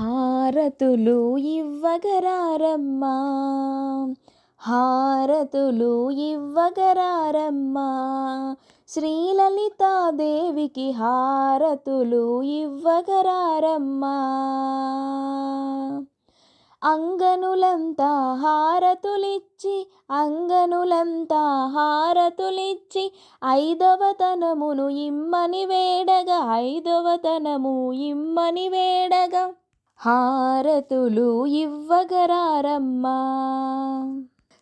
హారతులు ఇవ్వగరారమ్మా. హారతులు ఇవ్వగరారమ్మా. శ్రీలలితాదేవికి హారతులు ఇవ్వగరారమ్మా. అంగనులంతా హారతులిచ్చి అంగనులంతా హారతులిచ్చి ఐదవతనమును ఇమ్మని వేడగా ఐదవతనము ఇమ్మని వేడగా. హారతులు ఇవ్వగరారమ్మా.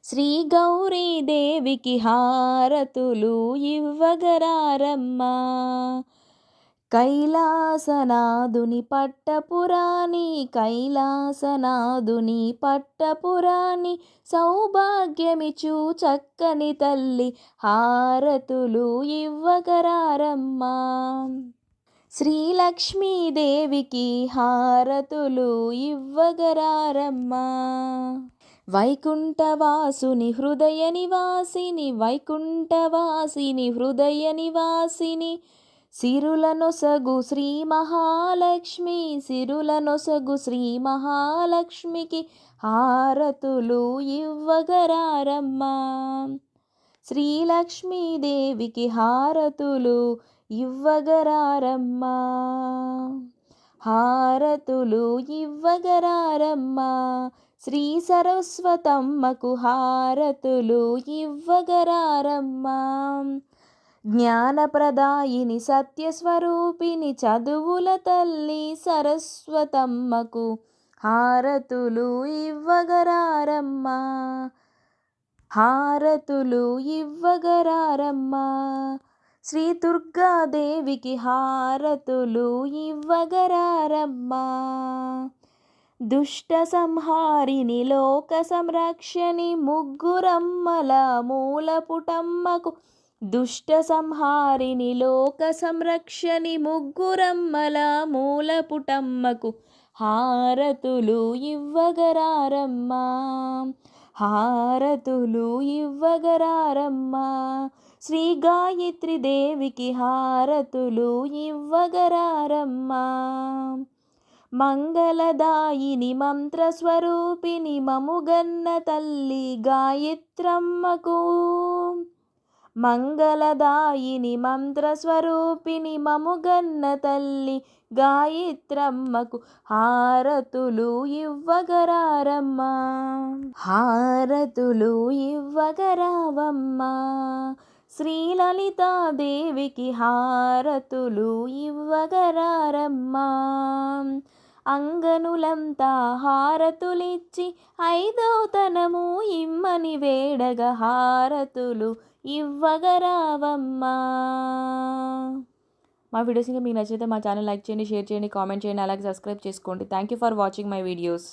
శ్రీ గౌరీదేవికి హారతులు ఇవ్వగరారమ్మా. కైలాసనాదుని పట్టపురాణి కైలాసనాదుని పట్టపురాణి సౌభాగ్యమిచు చక్కని తల్లి హారతులు ఇవ్వగరారమ్మా. శ్రీలక్ష్మీదేవికి హారతులు ఇవ్వగరారమ్మా. వైకుంఠవాసుని హృదయ నివాసిని వైకుంఠవాసిని హృదయ నివాసిని సిరులనొసగు శ్రీ మహాలక్ష్మి సిరులనొసగు శ్రీ మహాలక్ష్మికి హారతులు ఇవ్వగరారమ్మా. శ్రీలక్ష్మీదేవికి హారతులు ఇవ్వగరారమ్మా. హారతులు ఇవ్వగరారమ్మా. శ్రీ సరస్వతమ్మకు హారతులు ఇవ్వగరారమ్మా. జ్ఞానప్రదాయిని సత్యస్వరూపిణి చదువుల తల్లి సరస్వతమ్మకు హారతులు ఇవ్వగరారమ్మా. హారతులు ఇవ్వగరారమ్మా. శ్రీ దుర్గాదేవికి హారతులు ఇవ్వగరారమ్మా. దుష్ట సంహారిని లోక సంరక్షణి ముగ్గురమ్మల మూలపుటమ్మకు. దుష్ట సంహారిని లోక సంరక్షణి ముగ్గురమ్మల మూలపుటమ్మకు హారతులు ఇవ్వగరారమ్మా. హారతులు ఇవ్వగరారమ్మా. శ్రీ గాయత్రి దేవికి హారతులు ఇవ్వగరారమ్మా. మంగళదాయిని మంత్రస్వరూపిణి మముగన్న తల్లి గాయత్రమ్మకు. మంగళదాయిని మంత్రస్వరూపిణి మముగన్న తల్లి గాయత్రమ్మకు హారతులు ఇవ్వగరారమ్మా. హారతులు ఇవ్వగరావమ్మా. శ్రీలలితాదేవికి హారతులు ఇవ్వగరారమ్మా. అంగనులంతా హారతులిచ్చి ఐదో తనము ఇమ్మని వేడగ హారతులు ఇవ్వగరావమ్మా. మా వీడియోస్ ఇంకా మీకు నచ్చితే మా ఛానల్ లైక్ చేయండి షేర్ చేయండి కామెంట్ చేయండి అలాగే సబ్స్క్రైబ్ చేసుకోండి. Thank you for watching my videos